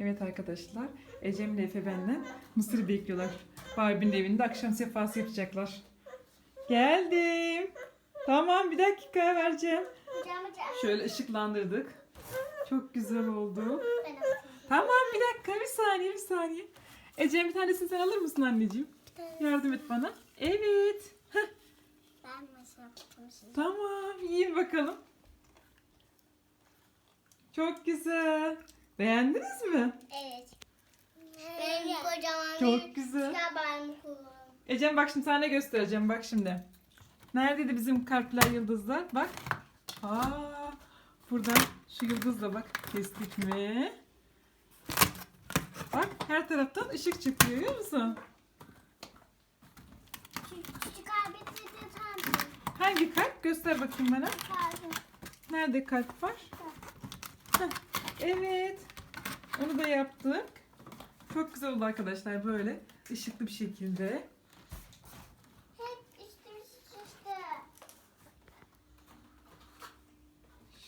Evet arkadaşlar. Ecem ile Efe benden mısır bekliyorlar. Barbie'nin evinde akşam sefası yapacaklar. Geldim. Tamam bir dakika vereceğim. Şöyle ışıklandırdık. Çok güzel oldu. Tamam bir dakika bir saniye bir saniye. Ecem bir tanesini sen alır mısın anneciğim? Yardım et bana. Evet. Heh, şimdi. tamam yiyin bakalım. Çok güzel. Beğendiniz mi? Evet. Benim kocaman Çok güzel. Sabahım kullanım. Ecem bak şimdi sana ne göstereceğim bak şimdi. Neredeydi bizim kalpler yıldızlar? Bak. Aa, buradan şu yıldızla bak kestik mi? Bak her taraftan ışık çıkıyor görüyor musun? Küçük abi dedi tam. Hangi kalp? Göster bakayım bana. Nerede kalp var? Heh, evet. Onu da yaptık. Çok güzel oldu arkadaşlar böyle ışıklı bir şekilde. Hep üstümüz şişti.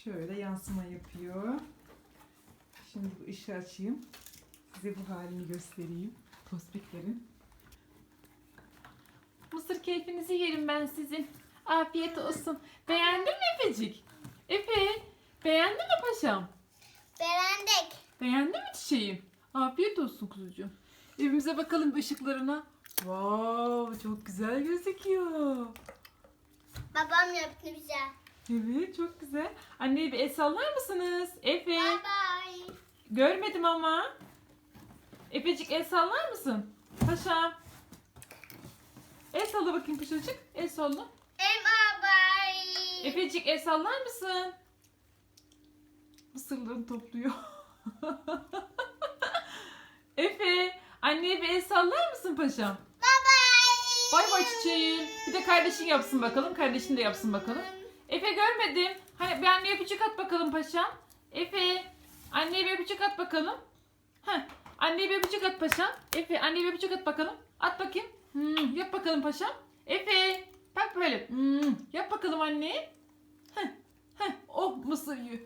Şöyle yansıma yapıyor. Şimdi bu ışığı açayım. Size bu halini göstereyim. Tospiklerin. Mısır keyfinizi yerim ben sizin. Afiyet olsun. Beğendin mi Efecik? Efe, beğendin mi paşam? Beğendik. Beğendin mi çiçeğim? Afiyet olsun kuzucuğum. Evimize bakalım ışıklarına. Wow, çok güzel gözüküyor. Babam yaptı bize. Evet, çok güzel. Anneye bir el sallar mısınız? Efe. Bye bye. Görmedim ama. Efecik el sallar mısın? Paşam. El salla bakayım paşacık. El salla. Bye bye. Efecik el sallar mısın? Mısırlarını topluyor. Efe, anneye bir el sallar mısın paşam? Bay bay çiçeğim. Bir de kardeşin yapsın bakalım. Kardeşin de yapsın bakalım. Efe görmedim. Hani bir anneye öpücük at bakalım paşam. Efe, anneye bir öpücük at bakalım. Heh, anneye bir öpücük at paşam. Efe, anneye bir öpücük at bakalım. At bakayım. Hmm, yap bakalım paşam. Efe, bak böyle. Hmm, yap bakalım anneye. Heh, heh, oh mısır yiyor.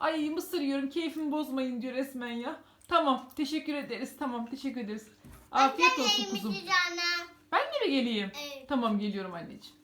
Ay mısır yiyorum keyfimi bozmayın diyor resmen ya. Tamam teşekkür ederiz. Tamam teşekkür ederiz. Afiyet olsun kuzum. Ben de mi geleyim? Evet. Tamam geliyorum anneciğim.